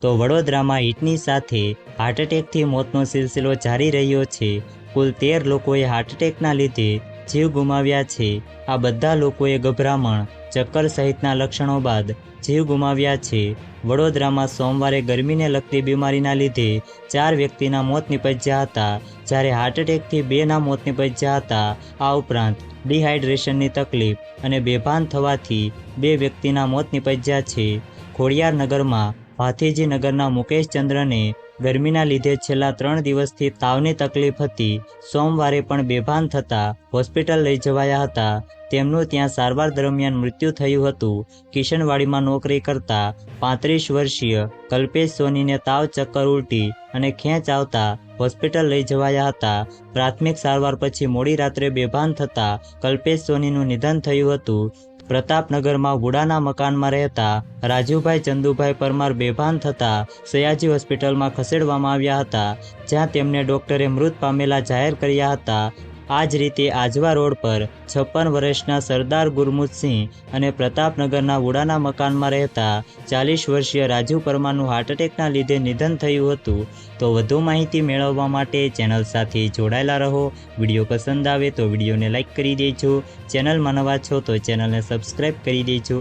તો વડોદરામાં હિટની સાથે હાર્ટ એટેકથી મોતનો સિલસિલો જારી રહ્યો છે. કુલ તેર લોકોએ હાર્ટ એટેકના લીધે જીવ ગુમાવ્યા છે. આ બધા લોકોએ ગભરામણ, ચક્કર સહિતના લક્ષણો બાદ જીવ ગુમાવ્યા છે. વડોદરામાં સોમવારે ગરમીને લગતી બીમારીના લીધે ચાર વ્યક્તિના મોત નિપજ્યા હતા. જ્યારે હાર્ટ એટેકથી બેના મોત નિપજ્યા હતા. આ ઉપરાંત ડિહાઇડ્રેશનની તકલીફ અને બેભાન થવાથી બે વ્યક્તિના મોત નિપજ્યા છે. ખોડિયાર નગરમાં ભાથીજી નગરના મુકેશચંદ્રને ગરમીના લીધે છેલ્લા ત્રણ દિવસથી તાવની તકલીફ હતી. સોમવારે પણ બેભાન થતાં હોસ્પિટલ લઈ જવાયા હતા. તેમનું ત્યાં સારવાર દરમિયાન મૃત્યુ થયું હતું. કિશનવાડીમાં નોકરી કરતા પાંત્રીસ વર્ષીય કલ્પેશ સોનીને તાવ ચક્કર ઉલટી અને ખેંચ આવતા હોસ્પિટલ લઈ જવાયા હતા. પ્રાથમિક સારવાર પછી મોડી રાત્રે બેભાન થતાં કલ્પેશ સોનીનું નિધન થયું હતું. પ્રતાપનગરમાં વુડાના મકાનમાં રહેતા રાજુભાઈ ચંદુભાઈ પરમાર બેભાન થતા સયાજી હોસ્પિટલમાં ખસેડવામાં આવ્યા હતા, જ્યાં તેમને ડોક્ટરે મૃત પામેલા જાહેર કર્યા હતા. આ જ રીતે આજવા રોડ પર છપ્પન વર્ષના સરદાર ગુરમુતસિંહ અને પ્રતાપનગરના વુડાના મકાનમાં રહેતા ચાલીસ વર્ષીય રાજુ પરમારનું હાર્ટ એટેકના લીધે નિધન થયું હતું. તો વધુ માહિતી મેળવવા માટે ચેનલ સાથે જોડાયેલા રહો. વીડિયો પસંદ આવે તો વિડીયોને લાઇક કરી દેજો. ચેનલમાં નવા છો તો ચેનલને સબસ્ક્રાઈબ કરી દેજો.